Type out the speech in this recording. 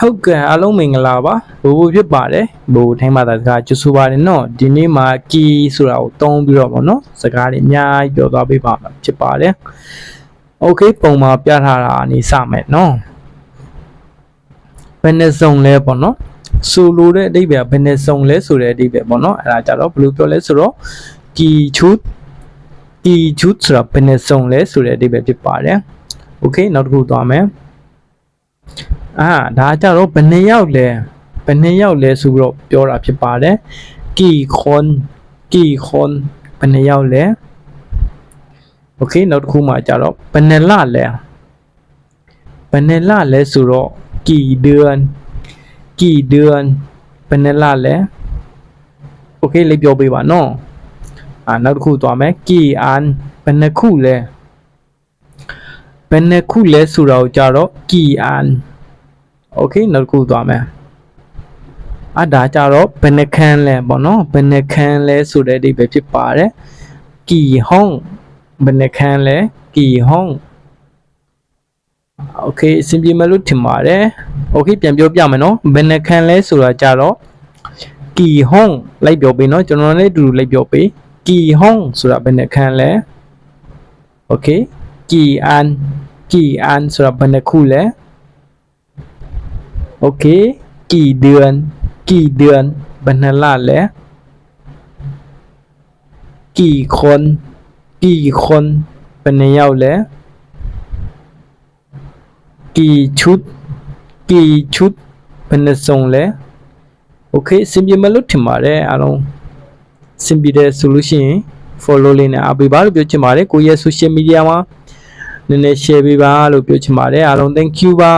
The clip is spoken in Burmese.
ဟုတ်ကဲ့အားလုံးမင်္ဂလာပါဘိုးဘိုးဖြစ်ပါတယ်ဘိုးဘိုးထိုင်းဘာသာစကားကျဆိုပါတယ်နော်ဒီနေ့မှာကီဆိုတာကိုတုံးပြီးတော့ဗောနော်စကားတွေအများကြီးပြောသွားပေးပါမှာဖြစ်ပါတယ်โอเคပုံမှာပြထားတာအနေစမယ်နော်ဘယ်နဲ့စုံလဲပေါ့နော်ဆိုလိုတဲ့အဓိပ္ပာယ်ဘယ်နဲ့စုံလဲဆိုတဲ့အဓိပ္ပာယ်ပေါ့နော်အဲ့ဒါကြတော့ဘယ်လိုပြောလဲဆိုတော့ကီချူကီချူဆိုတာဘယ်နဲ့စုံလဲဆိုတဲ့အဓိပ္ပာယ်ဖြစ်ပါတယ်โอเคနောက်တစ်ခုသွားမယ် အာဒါကြတော့ဘယ်နှစ်ယောက်လဲဘယ်နှစ်ယောက်လဲဆိုပြီးတော့ပြောတာဖြစ်ပါတယ်ကီခွန်ကီခွန်ဘယ်နှစ်ယောက်လဲโอเคနောက်တစ်ခုမှကြတော့ဘယ်နှစ်လလဲဘယ်နှစ်လလဲဆိုတော့ကီเดือนကီเดือนဘယ်နှစ်လလဲโอเคလေးပြောပေးပါနော်အာနောက်တစ်ခုသွားမယ်ကီအန်ဘယ်နှစ်ခုလဲဘယ်နှစ်ခုလဲဆိုတော့ကြတော့ကီအန် โอเคနောက်တစ်ခုသွားမယ်အဒါကြတော့ဘယ်နှခန်းလဲပေါ့နော်ဘယ်နှခန်းလဲဆိုတဲ့အဓိပ္ပာယ်ဖြစ်ပါတယ်ကီဟောင်းဘယ်နှခန်းလဲကီဟောင်းโอเคအဆင်ပြေမလို့ထင်ပါတယ်โอเคပြန်ပြောပြမယ်နော်ဘယ်နှခန်းလဲဆိုတာကြတော့ကီဟောင်းလိုက်ပြောပေးနော်ကျွန်တော်လည်းအတူတူလိုက်ပြောပေးကီဟောင်းဆိုတာဘယ်နှခန်းလဲโอเคကီအန်ကီအန်ဆိုတာဘယ်နှခုလဲ โอเค กี่เดือน กี่เดือนบรรณลาศแล้ว กี่คน กี่คนเป็นในเย้าแล้ว กี่ชุด กี่ชุดเป็นในทรงแล้วโอเคစင်ပြေမလို့ထင်ပါတယ်အားလုံးစင်ပြေတဲ့ solution follow လေးနဲ့အားပေးပါလို့ပြောချင်ပါတယ်ကိုယ့်ရဲ့ social media မှာနည်းနည်း share ပေးပါလို့ပြောချင်ပါတယ်အားလုံး thank you ပါ